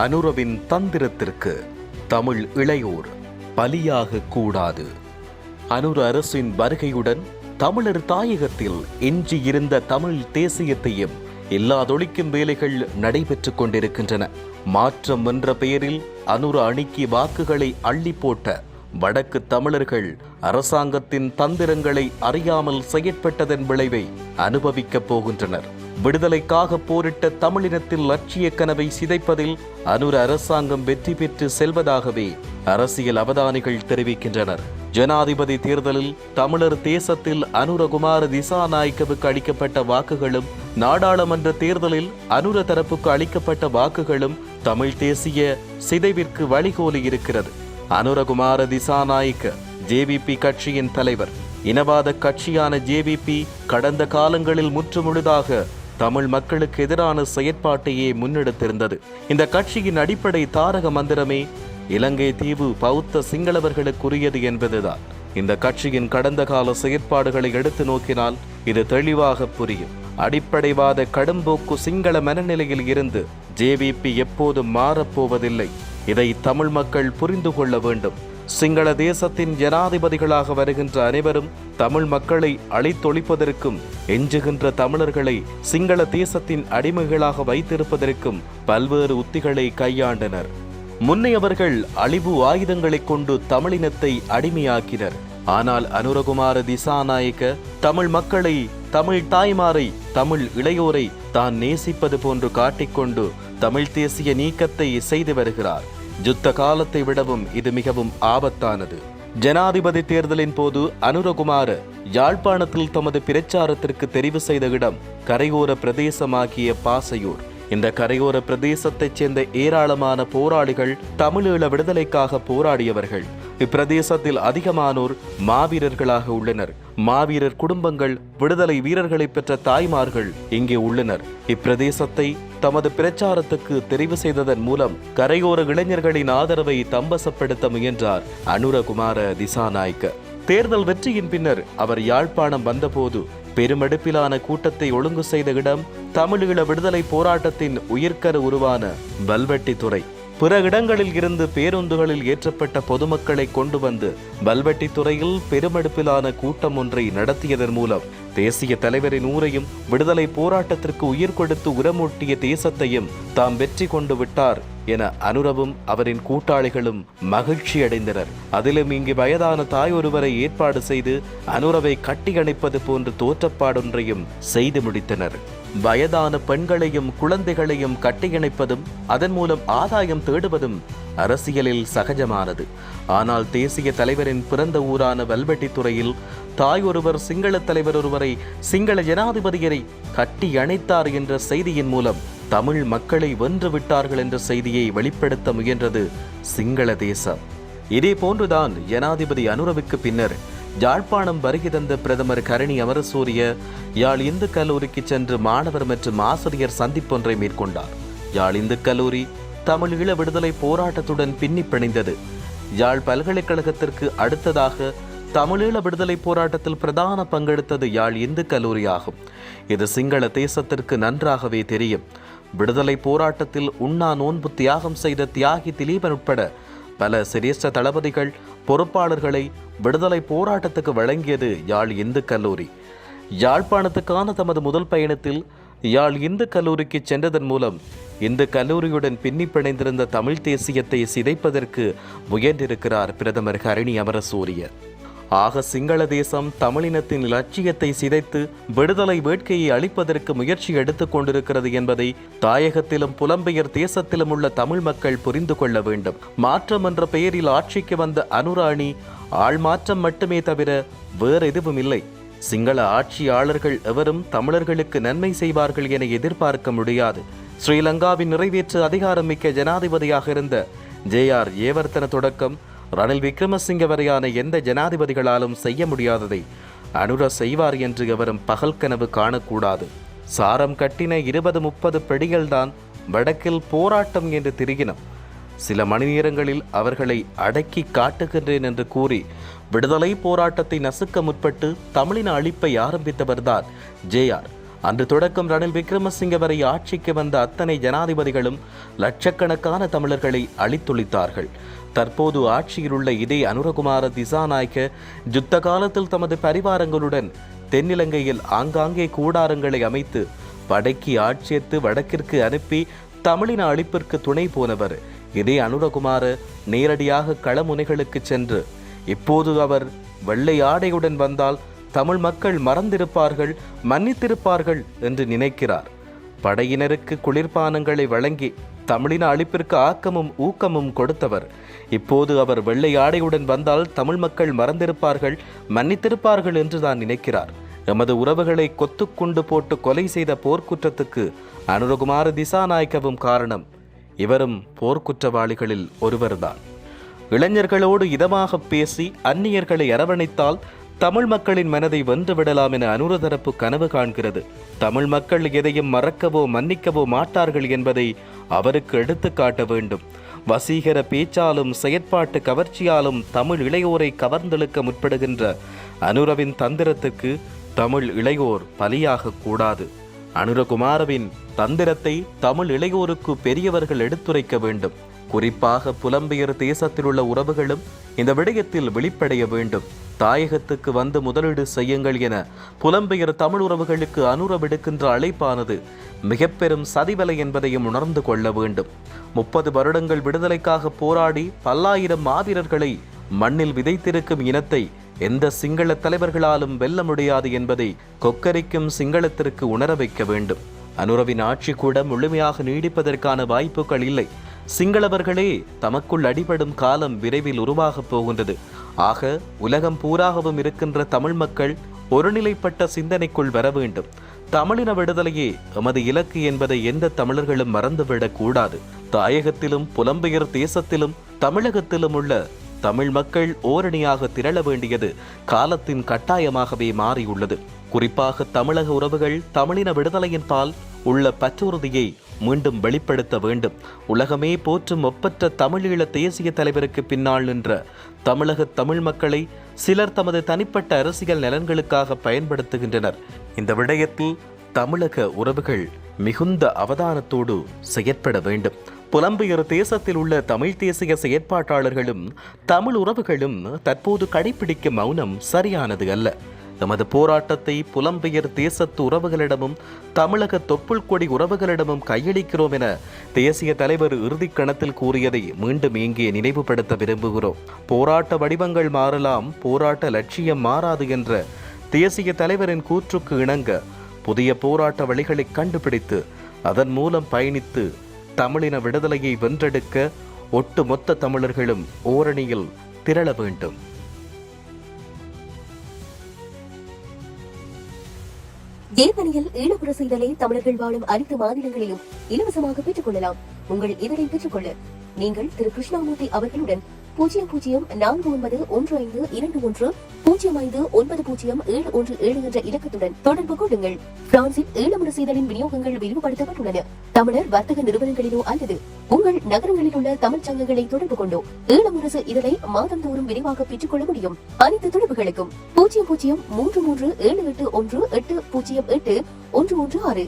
அனுரவின் தந்திரத்திற்கு தமிழ் இளையோர் பலியாக கூடாது. அனுர அரசின் வருகையுடன் தமிழர் தாயகத்தில் எஞ்சியிருந்த தமிழ் தேசியத்தையும் இல்லாதொழிக்கும் வேலைகள் நடைபெற்றுக் கொண்டிருக்கின்றன. மாற்றம் என்ற பெயரில் அனுர அணிக்கு வாக்குகளை அள்ளி போட்ட வடக்கு தமிழர்கள் அரசாங்கத்தின் தந்திரங்களை அறியாமல் செயற்பட்டதன் விளைவை அனுபவிக்கப் போகின்றனர். விடுதலைக்காக போரிட்ட தமிழினத்தில் லட்சிய கனவை சிதைப்பதில் அனுர அரசாங்கம் வெற்றி பெற்று செல்வதாகவே அரசியல் அவதானிகள் தெரிவிக்கின்றனர். ஜனாதிபதி தேர்தலில் தமிழர் தேசத்தில் அனுரகுமார திசாநாயக்கவுக்கு அளிக்கப்பட்ட வாக்குகளும் நாடாளுமன்ற தேர்தலில் அனுர தரப்புக்கு அளிக்கப்பட்ட வாக்குகளும் தமிழ் தேசிய சிதைவிற்கு வழிகோலி இருக்கிறது. அனுரகுமார திசாநாயக்க ஜேவிபி கட்சியின் தலைவர் இனவாத கட்சியான ஜேவிபி கடந்த காலங்களில் முற்றுமுழுதாக தமிழ் மக்களுக்கு எதிரான செயற்பாட்டையே முன்னெடுத்திருந்தது. இந்த கட்சியின் அடிப்படை தாரக மந்திரமே இலங்கை தீவு பௌத்த சிங்களவர்களுக்குரியது என்பதுதான். இந்த கட்சியின் கடந்த கால செயற்பாடுகளை எடுத்து நோக்கினால் இது தெளிவாக புரியும். அடிப்படைவாத கடும்போக்கு சிங்கள மனநிலையில் இருந்து ஜேவிபி எப்போதும் மாறப்போவதில்லை. இதை தமிழ் மக்கள் புரிந்து கொள்ள வேண்டும். சிங்கள தேசத்தின் ஜனாதிபதிகளாக வருகின்ற அனைவரும் தமிழ் மக்களை அழித்தொழிப்பதற்கும் எஞ்சுகின்ற தமிழர்களை சிங்கள தேசத்தின் அடிமைகளாக வைத்திருப்பதற்கும் பல்வேறு உத்திகளை கையாண்டனர். முன்னையவர்கள் அழிவு ஆயுதங்களைக் கொண்டு தமிழினத்தை அடிமையாக்கினர். ஆனால் அனுரகுமார திசாநாயக்க தமிழ் மக்களை தமிழ் தாய்மாரை தமிழ் இளையோரை தான் நேசிப்பது போன்று காட்டிக்கொண்டு தமிழ் தேசிய நீக்கத்தை செய்து வருகிறார். யுத்த காலத்தை விடவும் இது மிகவும் ஆபத்தானது. ஜனாதிபதி தேர்தலின் போது அனுரகுமார யாழ்ப்பாணத்தில் தமது பிரச்சாரத்திற்கு தெரிவு செய்த இடம் கரையோர பிரதேசமாகிய பாசையூர். இந்த கரையோர பிரதேசத்தைச் சேர்ந்த ஏராளமான போராளிகள் தமிழீழ விடுதலைக்காக போராடியவர்கள். இப்பிரதேசத்தில் அதிகமானோர் மாவீரர்களாக உள்ளனர். மாவீரர் குடும்பங்கள் விடுதலை வீரர்களை பெற்ற தாய்மார்கள் இங்கே உள்ளனர். இப்பிரதேசத்தை தமது பிரச்சாரத்துக்கு தெரிவு செய்ததன் மூலம் கரையோர இளைஞர்களின் ஆதரவை தம்பசப்படுத்த முயன்றார் அனுரகுமார திசாநாயக்க. தேர்தல் வெற்றியின் பின்னர் அவர் யாழ்ப்பாணம் வந்தபோது பெருமெடுப்பிலான கூட்டத்தை ஒழுங்கு செய்த இடம் தமிழீழ விடுதலை போராட்டத்தின் உயிர்க்கரு உருவான வல்வெட்டித்துறை. பிற இடங்களில் இருந்து பேருந்துகளில் ஏற்றப்பட்ட பொதுமக்களை கொண்டு வந்து பல்வெட்டித்துறையில் பெருமெடுப்பிலான கூட்டம் ஒன்றை நடத்தியதன் மூலம் தேசிய தலைவரின் ஊரையும் விடுதலை போராட்டத்திற்கு உயிர் கொடுத்து உரமூட்டிய தேசத்தையும் தாம் வெற்றி கொண்டு விட்டார். என அனுரவும் அவரின் கூட்டாளிகளும் மகிழ்ச்சி அடைந்தனர் அதிலும் இங்கு வயதான தாய் ஒருவரை ஏற்பாடு செய்து அனுரவை கட்டி அணைப்பது போன்ற தோற்றப்பாடொன்றையும் செய்து முடித்தனர். வயதான பெண்களையும் குழந்தைகளையும் கட்டியணைப்பதும் அதன் மூலம் ஆதாயம் தேடுவதும் அரசியலில் சகஜமானது. ஆனால் தேசிய தலைவரின் பிறந்த ஊரான வல்வெட்டித்துறையில் தாய் ஒருவர் சிங்கள தலைவர் ஒருவரை சிங்கள ஜனாதிபதியரை கட்டி அணைத்தார் என்ற செய்தியின் மூலம் தமிழ் மக்களை வென்று விட்டார்கள் என்ற செய்தியை வெளிப்படுத்த முயன்றது சிங்கள தேசம். இதே போன்றுதான் ஜனாதிபதி அனுரவுக்கு பின்னர் யாழ்ப்பாணம் வருகை தந்த பிரதமர் கரணி அமரசூரிய யாழ் இந்து கல்லூரிக்கு சென்று மாணவர் மற்றும் ஆசிரியர் சந்திப்பொன்றை மேற்கொண்டார். யாழ் இந்து கல்லூரி தமிழ் ஈழ விடுதலை போராட்டத்துடன் பின்னி பிணைந்தது. யாழ் பல்கலைக்கழகத்திற்கு அடுத்ததாக தமிழீழ விடுதலை போராட்டத்தில் பிரதான பங்கெடுத்தது யாழ் இந்து கல்லூரி ஆகும் இது சிங்கள தேசத்திற்கு நன்றாகவே தெரியும். விடுதலை போராட்டத்தில் உண்ணா நோன்பு தியாகம் செய்த தியாகி திலீபன் உட்பட பல சிரேஷ்ட தளபதிகள் பொறுப்பாளர்களை விடுதலை போராட்டத்துக்கு வழங்கியது யாழ் இந்து கல்லூரி. யாழ்ப்பாணத்துக்கான தமது முதல் பயணத்தில் யாழ் இந்து கல்லூரிக்கு சென்றதன் மூலம் இந்த கல்லூரியுடன் பின்னி பிணைந்திருந்த தமிழ் தேசியத்தை சிதைப்பதற்கு முயன்றிருக்கிறார் பிரதமர் ஹரிணி அமரசூரிய ஆக சிங்கள தேசம் தமிழினத்தின் இலட்சியத்தை சிதைத்து விடுதலை வேட்கையை அளிப்பதற்கு முயற்சி எடுத்துக் கொண்டிருக்கிறது என்பதை தாயகத்திலும் புலம்பெயர் தேசத்திலும் உள்ள தமிழ் மக்கள் புரிந்து கொள்ள வேண்டும். மாற்றம் என்ற பெயரில் ஆட்சிக்கு வந்த அனுராணி ஆள்மாற்றம் மட்டுமே தவிர வேறு எதுவும் இல்லை. சிங்கள ஆட்சியாளர்கள் எவரும் தமிழர்களுக்கு நன்மை செய்வார்கள் என எதிர்பார்க்க முடியாது. ஸ்ரீலங்காவின் நிறைவேற்று அதிகாரமிக்க ஜனாதிபதியாக இருந்த ஜே ஆர் ஏவர்த்தன தொடக்கம் ரணில் விக்ரமசிங்க வரையான எந்த ஜனாதிபதிகளாலும் செய்ய முடியாததை அனுர செய்வார் என்று எவரும் பகல் கனவு காணக்கூடாது. சாரம் கட்டின இருபது முப்பது பெடிகள்தான் வடக்கில் போராட்டம் என்று திரிகினம். சில மணி நேரங்களில் அவர்களை அடக்கி காட்டுகின்றேன் என்று கூறி விடுதலை போராட்டத்தை நசுக்க முற்பட்டு தமிழின அழிப்பை ஆரம்பித்தவர்தான் ஜேஆர் அன்று தொடக்கம் ரணில் விக்ரமசிங்க வரை ஆட்சிக்கு வந்த அத்தனை ஜனாதிபதிகளும் லட்சக்கணக்கான தமிழர்களை அழித்தொழித்தார்கள் தற்போது ஆட்சியில் உள்ள இதே அனுரகுமார திசாநாயக்க யுத்த காலத்தில் தமது பரிவாரங்களுடன் தென்னிலங்கையில் ஆங்காங்கே கூடாரங்களை அமைத்து வடக்கி ஆட்சியத்து வடக்கிற்கு அனுப்பி தமிழின அழிப்பிற்கு துணை போனவர். இதே அனுரகுமார நேரடியாக களமுனைகளுக்கு சென்று இப்போது அவர் வெள்ளை ஆடையுடன் வந்தால் தமிழ் மக்கள் மறந்திருப்பார்கள் மன்னித்திருப்பார்கள் என்று நினைக்கிறார். படையினருக்கு குளிர்பானங்களை வழங்கி தமிழின அழிப்பிற்கு ஆக்கமும் ஊக்கமும் கொடுத்தவர். இப்போது அவர் வெள்ளை ஆடையுடன் வந்தால் தமிழ் மக்கள் மறந்திருப்பார்கள் மன்னித்திருப்பார்கள் என்று தான் நினைக்கிறார். எமது உறவுகளை கொத்துக்குண்டு போட்டு கொலை செய்த போர்க்குற்றத்துக்கு அனுரகுமார திசாநாயக்கவும் காரணம். இவரும் போர்க்குற்றவாளிகளில் ஒருவர்தான். இளைஞர்களோடு இதமாக பேசி அந்நியர்களை அரவணைத்தால் தமிழ் மக்களின் மனதை வென்றுவிடலாம் என அனுர தரப்பு கனவு காண்கிறது. தமிழ் மக்கள் எதையும் மறக்கவோ மன்னிக்கவோ மாட்டார்கள் என்பதை அவருக்கு எடுத்துக்காட்ட வேண்டும். வசீகர பேச்சாலும் செயற்பாட்டு கவர்ச்சியாலும் தமிழ் இளையோரை கவர்ந்தெழுக்க முற்படுகின்ற அனுரவின் தந்திரத்துக்கு தமிழ் இளையோர் பலியாக கூடாது. அனுரகுமாரவின் தந்திரத்தை தமிழ் இளையோருக்கு பெரியவர்கள் எடுத்துரைக்க வேண்டும். குறிப்பாக புலம்பெயர் தேசத்தில் உள்ள உறவுகளும் இந்த விடயத்தில் வெளிப்படைய வேண்டும். தாயகத்துக்கு வந்து முதலீடு செய்யுங்கள் என புலம்பெயர் தமிழ் உறவுகளுக்கு அனுரவெடுக்கின்ற அழைப்பானது மிக பெரும் சதிவலை என்பதையும் உணர்ந்து கொள்ள வேண்டும். முப்பது வருடங்கள் விடுதலைக்காக போராடி பல்லாயிரம் மாவீரர்களை மண்ணில் விதைத்திருக்கும் இனத்தை எந்த சிங்கள தலைவர்களாலும் வெல்ல முடியாது என்பதை கொக்கரிக்கும் சிங்களத்திற்கு உணர வைக்க வேண்டும். அனுரவின் ஆட்சி கூட முழுமையாக நீடிப்பதற்கான வாய்ப்புகள் இல்லை. சிங்களவர்களே தமக்குள் அடிபடும் காலம் விரைவில் உருவாகப் போகின்றது. ஆக உலகம் பூராகவும் இருக்கின்ற தமிழ் மக்கள் ஒருநிலைப்பட்ட சிந்தனைக்குள் வர வேண்டும். தமிழின விடுதலையே எமது இலக்கு என்பதை எந்த தமிழர்களும் மறந்துவிடக்கூடாது தாயகத்திலும் புலம்பெயர் தேசத்திலும் தமிழகத்திலும் உள்ள தமிழ் மக்கள் ஓரணியாக திரள வேண்டியது காலத்தின் கட்டாயமாகவே மாறியுள்ளது. குறிப்பாக தமிழக உறவுகள் தமிழின விடுதலையின் பால் உள்ள பற்றுறுதியை மீண்டும் வெளிப்படுத்த வேண்டும். உலகமே போற்றும் ஒப்பற்ற தமிழீழ தேசிய தலைவருக்கு பின்னால் நின்ற தமிழக தமிழ் மக்களை சிலர் தமது தனிப்பட்ட அரசியல் நலன்களுக்காக பயன்படுத்துகின்றனர். இந்த விடயத்தில் தமிழக உறவுகள் மிகுந்த அவதானத்தோடு செயற்பட வேண்டும். புலம்பெயர் தேசத்தில் உள்ள தமிழ் தேசிய செயற்பாட்டாளர்களும் தமிழ் உறவுகளும் தற்போது கடைபிடிக்கும் மௌனம் சரியானது அல்ல. தமது போராட்டத்தை புலம்பெயர் தேசத்து உறவுகளிடமும் தமிழக தொப்புள் கொடி உறவுகளிடமும் கையளிக்கிறோம் என தேசிய தலைவர் இறுதிக் கணத்தில் கூறியதை மீண்டும் இங்கே நினைவுபடுத்த விரும்புகிறோம். போராட்ட வடிவங்கள் மாறலாம் போராட்ட லட்சியம் மாறாது என்ற தேசிய தலைவரின் கூற்றுக்கு இணங்க புதிய போராட்ட வழிகளை கண்டுபிடித்து அதன் மூலம் பயணித்து தமிழின விடுதலையை வென்றெடுக்க ஒட்டுமொத்த தமிழர்களும் ஓரணியில் திரள வேண்டும். ஜேர்மனியில் ஈழப்புற செய்தலை தமிழர்கள் வாழும் அனைத்து மாநிலங்களிலும் இலவசமாக பெற்றுக் கொள்ளலாம் உங்கள் இதனை பெற்றுக்கொள்ள. நீங்கள் திரு. கிருஷ்ணாமூர்த்தி அவர்களுடன் பூஜ்ஜியம் பூஜ்ஜியம் நான்கு ஒன்பது ஒன்று ஐந்து இரண்டு ஒன்று பூஜ்ஜியம் ஐந்து ஒன்பது பூஜ்ஜியம் ஏழு ஒன்று ஏழு என்ற இலக்கத்துடன் தொடர்பு கொள்ளுங்கள். பிரான்சில் ஈழமுறை செய்தலின் விநியோகங்கள் விரிவுபடுத்தப்பட்டுள்ளன. தமிழர் வர்த்தக நிறுவனங்களிலோ அல்லது உங்கள் நகரங்களில் உள்ள தமிழ் சங்கங்களை தொடர்பு கொண்டோ ஈழமுரசு இதனை மாதந்தோறும் விரிவாக பெற்றுக் கொள்ள முடியும். அனைத்து தொடர்புகளுக்கும் பூஜ்ஜியம் பூஜ்ஜியம் மூன்று மூன்று ஏழு எட்டு ஒன்று எட்டு பூஜ்ஜியம் எட்டு ஒன்று ஒன்று ஆறு.